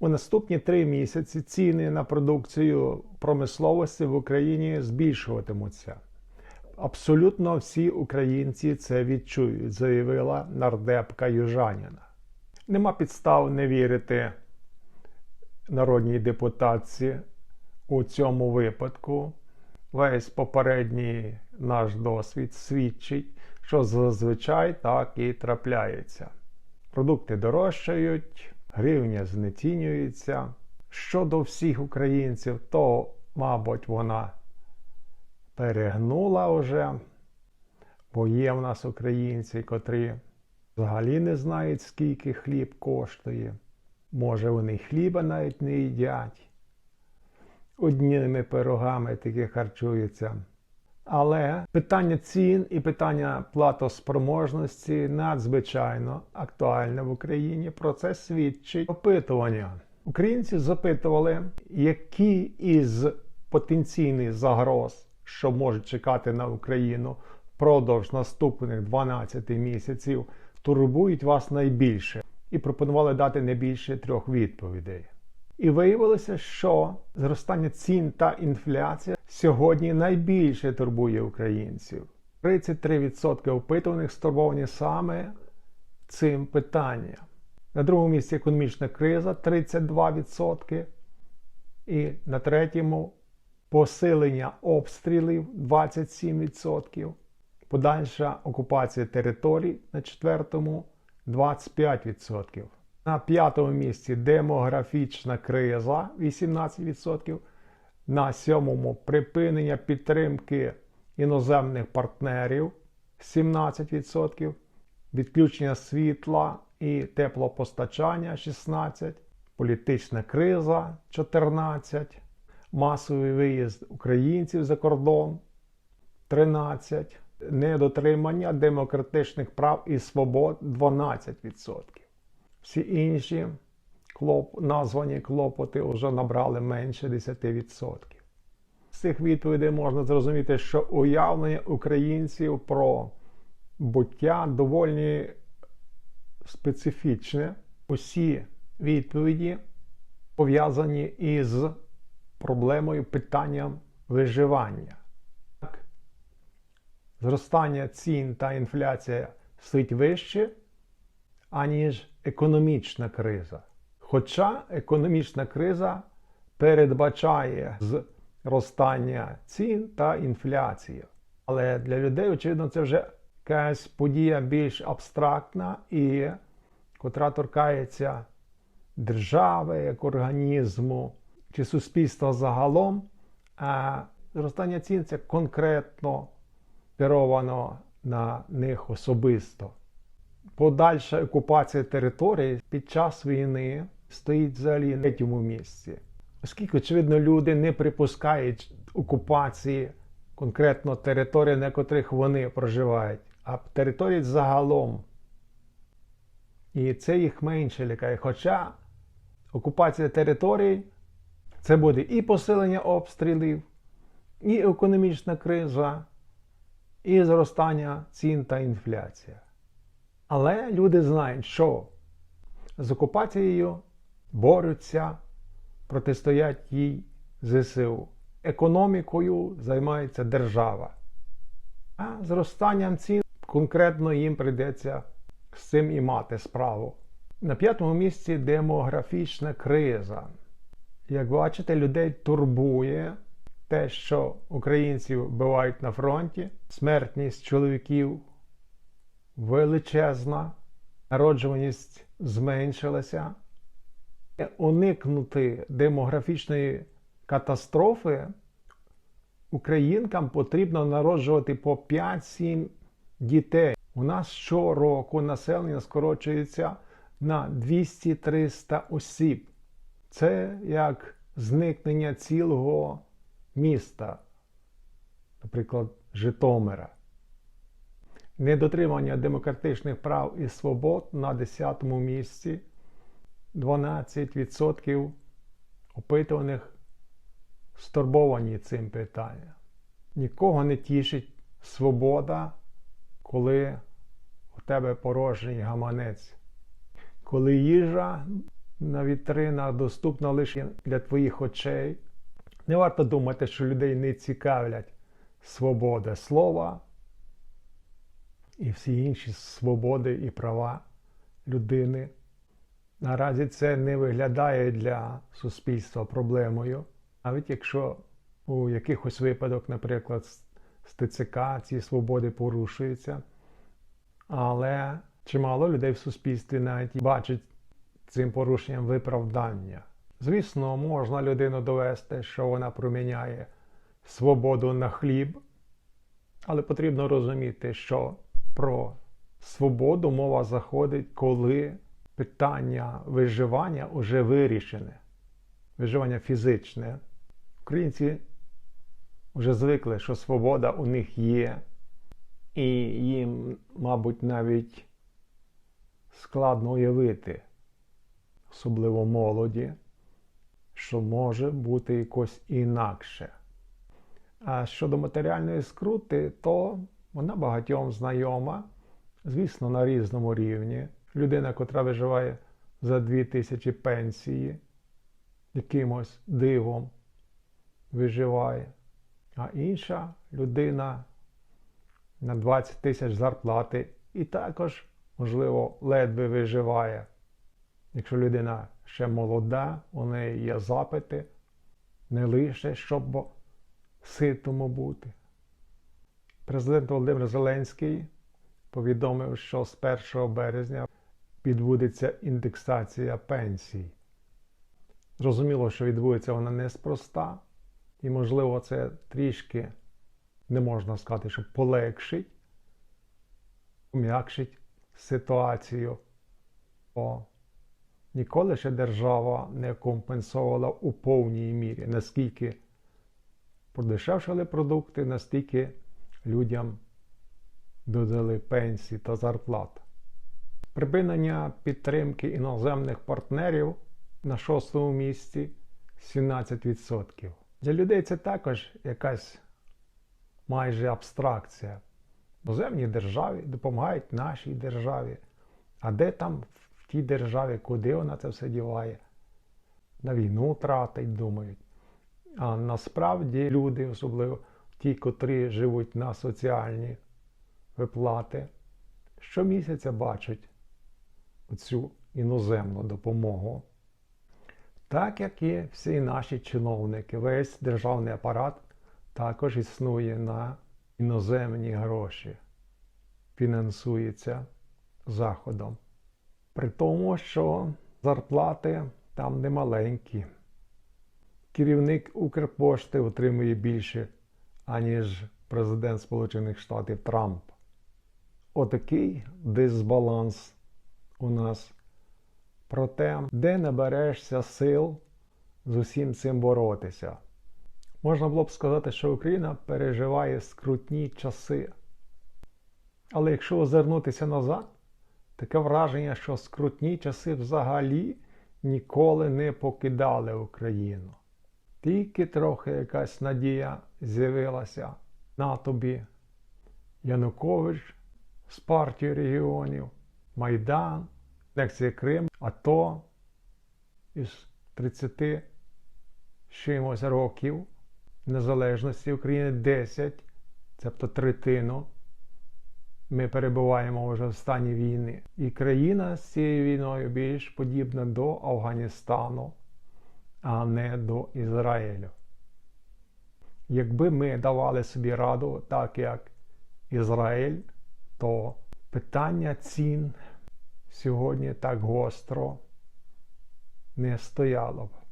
У наступні три місяці ціни на продукцію промисловості в Україні збільшуватимуться. Абсолютно всі українці це відчують, заявила нардепка Южаніна. Нема підстав не вірити народній депутатці у цьому випадку. Весь попередній наш досвід свідчить, що зазвичай так і трапляється. Продукти дорожчають, гривня знецінюється. Щодо всіх українців, то, мабуть, вона перегнула вже, бо є в нас українці, котрі взагалі не знають, скільки хліб коштує. Може, вони хліба навіть не їдять. Одними пирогами тільки харчуються. Але питання цін і питання платоспроможності надзвичайно актуальне в Україні. Про це свідчить опитування. Українці запитували, які із потенційних загроз, що можуть чекати на Україну впродовж наступних 12 місяців, турбують вас найбільше, і пропонували дати не більше трьох відповідей. І виявилося, що зростання цін та інфляція сьогодні найбільше турбує українців. 33% опитуваних стурбовані саме цим питанням. На другому місці економічна криза 32%. І на третьому посилення обстрілів 27%. Подальша окупація територій на четвертому 25%. На п'ятому місці демографічна криза 18%. На сьомому припинення підтримки іноземних партнерів 17%, відключення світла і теплопостачання 16%, політична криза 14%, масовий виїзд українців за кордон 13%, недотримання демократичних прав і свобод 12%. Всі інші клоп, названі клопоти вже набрали менше 10%. З цих відповідей можна зрозуміти, що уявлення українців про буття доволі специфічне. Усі відповіді пов'язані із проблемою питанням виживання. Зростання цін та інфляція стоїть вище, аніж економічна криза. Хоча економічна криза передбачає зростання цін та інфляції. Але для людей, очевидно, це вже якась подія більш абстрактна і котра торкається держави як організму чи суспільства загалом. А зростання цін це конкретно керовано на них особисто. Подальша окупація території під час війни стоїть взагалі на третьому місці. Оскільки, очевидно, люди не припускають окупації конкретно території, на котрих вони проживають, а території загалом. І це їх менше лякає. Хоча окупація територій це буде і посилення обстрілів, і економічна криза, і зростання цін та інфляція. Але люди знають, що з окупацією борються, протистоять їй ЗСУ. Економікою займається держава. А зростанням цін конкретно їм прийдеться з цим і мати справу. На п'ятому місці демографічна криза. Як бачите, людей турбує те, що українців вбивають на фронті, смертність чоловіків величезна, народжуваність зменшилася. Уникнути демографічної катастрофи українкам потрібно народжувати по 5-7 дітей. У нас щороку населення скорочується на 200-300 осіб. Це як зникнення цілого міста, наприклад, Житомира. Недотримання демократичних прав і свобод на 10-му місці 12% опитуваних стурбовані цим питанням. Нікого не тішить свобода, коли у тебе порожній гаманець, коли їжа на вітринах доступна лише для твоїх очей. Не варто думати, що людей не цікавлять свобода слова і всі інші свободи і права людини. Наразі це не виглядає для суспільства проблемою. Навіть якщо у якихось випадок, наприклад, з ТЦК ці свободи порушуються. Але чимало людей в суспільстві навіть бачать цим порушенням виправдання. Звісно, можна людину довести, що вона проміняє свободу на хліб, але потрібно розуміти, що про свободу мова заходить, коли питання виживання вже вирішене, виживання фізичне. Українці вже звикли, що свобода у них є, і їм, мабуть, навіть складно уявити, особливо молоді, що може бути якось інакше. А щодо матеріальної скрути, то вона багатьом знайома, звісно, на різному рівні. Людина, котра виживає за 2000 пенсії, якимось дивом виживає, а інша людина на 20 тисяч зарплати і також, можливо, ледве виживає. Якщо людина ще молода, у неї є запити, не лише щоб ситому бути. Президент Володимир Зеленський повідомив, що з 1 березня відбудеться індексація пенсій. Зрозуміло, що відбудеться вона неспроста, і, можливо, це трішки не можна сказати, що полегшить, пом'якшить ситуацію. Бо ніколи ще держава не компенсувала у повній мірі, наскільки подешевшали продукти, настільки людям додали пенсії та зарплат. Припинення підтримки іноземних партнерів на шостому місці 17%. Для людей це також якась майже абстракція. Іноземні державі допомагають нашій державі. А де там в тій державі, куди вона це все діває? На війну тратить, думають. А насправді люди, особливо ті, котрі живуть на соціальні виплати, щомісяця бачать оцю іноземну допомогу. Так як і всі наші чиновники, весь державний апарат також існує на іноземні гроші, фінансується Заходом. При тому, що зарплати там немаленькі. Керівник Укрпошти отримує більше, аніж президент Сполучених Штатів Трамп. Отакий дисбаланс у нас. Проте, де наберешся сил з усім цим боротися? Можна було б сказати, що Україна переживає скрутні часи. Але якщо озирнутися назад, таке враження, що скрутні часи взагалі ніколи не покидали Україну. Тільки трохи якась надія з'явилася на тобі. Янукович з партії регіонів, Майдан, Анексія Крим, АТО із 30 чимось років незалежності України 10, тобто третину. Ми перебуваємо вже в стані війни. І країна з цією війною більш подібна до Афганістану, а не до Ізраїлю. Якби ми давали собі раду, так як Ізраїль, то питання цін сьогодні так гостро не стояло б.